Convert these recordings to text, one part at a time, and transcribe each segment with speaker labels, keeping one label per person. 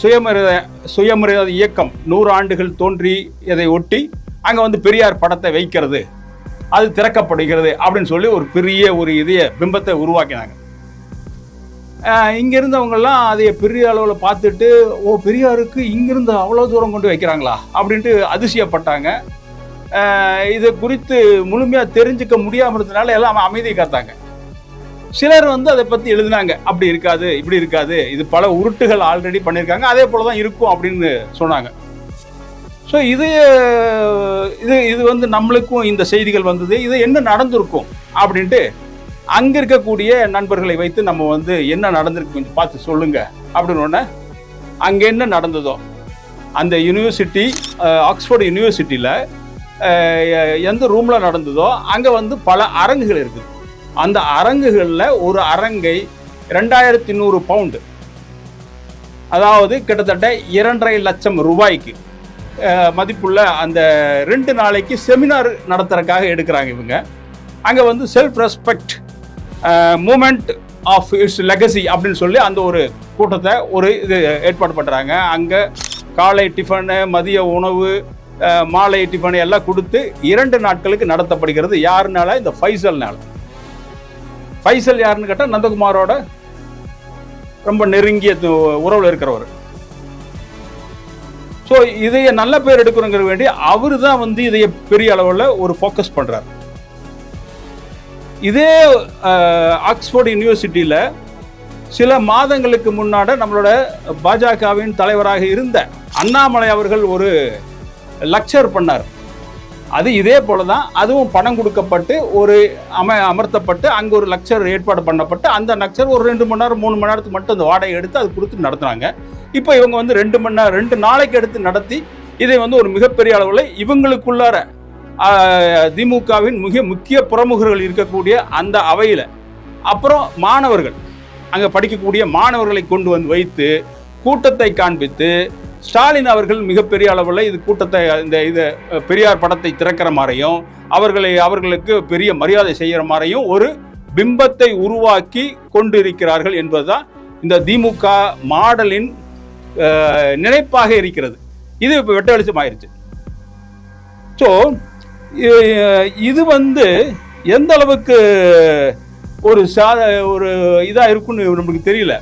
Speaker 1: சுயமரியாதை சுயமரியாதை இயக்கம் நூறு ஆண்டுகள் தோன்றி இதை ஒட்டி அங்கே வந்து பெரியார் படத்தை வைக்கிறது அது திறக்கப்படுகிறது அப்படின்னு சொல்லி ஒரு பெரிய ஒரு இதய பிம்பத்தை உருவாக்கினாங்க. இங்கே இருந்தவங்கெல்லாம் அதை பெரிய அளவில் பார்த்துட்டு ஓ பெரியாருக்கு இங்கிருந்து அவ்வளோ தூரம் கொண்டு வைக்கிறாங்களா? அப்படின்ட்டு அதிசயப்பட்டாங்க. இது குறித்து முழுமையாக தெரிஞ்சுக்க முடியாமல் இருந்ததுனால எல்லாம் அமைதி காத்தாங்க. சிலர் வந்து அதை பற்றி எழுதினாங்க அப்படி இருக்காது இப்படி இருக்காது இது பல உருட்டுகள் ஆல்ரெடி பண்ணியிருக்காங்க அதே போல தான் இருக்கும் அப்படின்னு சொன்னாங்க. ஸோ இது இது இது வந்து நம்மளுக்கும் இந்த செய்திகள் வந்தது இது என்ன நடந்திருக்கும் அப்படின்ட்டு அங்கே இருக்கக்கூடிய நண்பர்களை வைத்து நம்ம வந்து என்ன நடந்திருக்கு கொஞ்சம் பார்த்து சொல்லுங்க அப்படின்னு உடனே அங்கே என்ன நடந்ததோ அந்த யூனிவர்சிட்டி ஆக்ஸ்ஃபோர்டு யூனிவர்சிட்டியில் எந்த ரூமில் நடந்ததோ அங்கே வந்து பல அரங்குகள் இருக்குது. அந்த அரங்குகளில் ஒரு அரங்கை ரெண்டாயிரத்தி நூறு பவுண்டு அதாவது கிட்டத்தட்ட இரண்டரை லட்சம் ரூபாய்க்கு மதிப்புள்ள அந்த ரெண்டு நாளைக்கு செமினார் நடத்துறதுக்காக எடுக்கிறாங்க இவங்க. அங்கே வந்து self respect movement of its legacy அப்படின்னு சொல்லி அந்த ஒரு கூட்டத்தை ஒரு இது ஏற்பாடு பண்ணுறாங்க அங்கே காலை டிஃபனு மதிய உணவு மாலை டிஃபனு எல்லாம் கொடுத்து இரண்டு நாட்களுக்கு நடத்தப்படுகிறது. யாருனால? இந்த ஃபைசல்னால. ஃபைசல் யாருன்னு கேட்டால் நந்தகுமாரோட ரொம்ப நெருங்கிய உறவில் இருக்கிறவர். ஸோ இதைய நல்ல பேர் எடுக்கணுங்கிற வேண்டி அவர் தான் வந்து இதைய பெரிய அளவில் ஒரு ஃபோக்கஸ் பண்ணுறார் இதே ஆக்ஸ்ஃபோர்டு ஆக்ஸ்போர்ட் யூனிவர்சிட்டியில் சில மாதங்களுக்கு முன்னாட நம்மளோட பாஜகவின் தலைவராக இருந்த அண்ணாமலை அவர்கள் ஒரு லக்சர் பண்ணார். அது இதே போல தான் அதுவும் பணம் கொடுக்கப்பட்டு ஒரு அம அமர்த்தப்பட்டு அங்கே ஒரு லெக்சர் ஏற்பாடு பண்ணப்பட்டு அந்த லெக்சர் ஒரு ரெண்டு மணி நேரம் மூணு மணி நேரத்துக்கு மட்டும் அந்த வாடகை எடுத்து அது கொடுத்து நடத்துனாங்க இப்போ இவங்க வந்து ரெண்டு மணி நேரம் ரெண்டு நாளைக்கு எடுத்து நடத்தி இதை வந்து ஒரு மிகப்பெரிய அளவில் இவங்களுக்குள்ளார திமுகவின் மிக முக்கிய பிரமுகர்கள் இருக்கக்கூடிய அந்த அவையில் அப்புறம் மாணவர்கள் அங்கே படிக்கக்கூடிய மாணவர்களை கொண்டு வந்து வைத்து கூட்டத்தை காண்பித்து ஸ்டாலின் அவர்கள் மிகப்பெரிய அளவில் இது கூட்டத்தை இந்த இது பெரியார் படத்தை திறக்கிற மாதிரியும் அவர்களை அவர்களுக்கு பெரிய மரியாதை செய்கிற மாதிரியும் ஒரு பிம்பத்தை உருவாக்கி கொண்டிருக்கிறார்கள் என்பதுதான் இந்த திமுக மாடலின் நினைப்பாக இருக்கிறது. இது இப்போ வெட்ட வெளிச்சம் ஆயிருச்சு. ஸோ இது வந்து எந்த அளவுக்கு ஒரு சா ஒரு இதாக இருக்குன்னு நமக்கு தெரியல.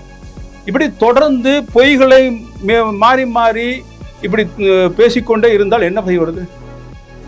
Speaker 1: இப்படி தொடர்ந்து பொய்களை மாறி மாறி இப்படி பேசிக்கொண்டே இருந்தால் என்ன செய்வது வருது?